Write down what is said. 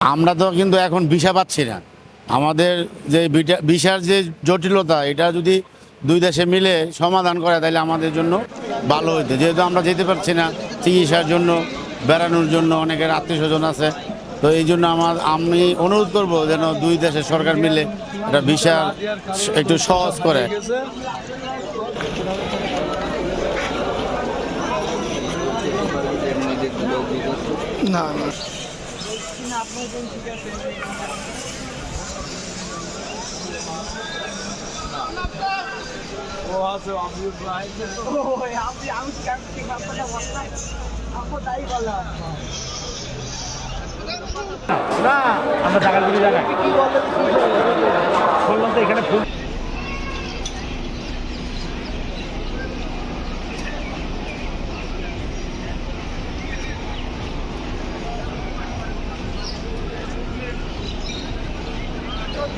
আমরা তো কিন্তু এখন ভিসা পাচ্ছি না। আমাদের যে ভিসার যে জটিলতা, এটা যদি দুই দেশে মিলে সমাধান করে, তাহলে আমাদের জন্য ভালো হইতো। যেহেতু আমরা যেতে পারছি না চিকিৎসার জন্য, বেড়ানোর জন্য, অনেকের আত্মীয় স্বজন আছে। তো এই জন্য আমার আমি অনুরোধ করব যেন দুই দেশের সরকার মিলে এটা ভিসা একটু সহজ করে। না। না না আমরা জায়গা জায়গা বললাম তো এখানে ফুল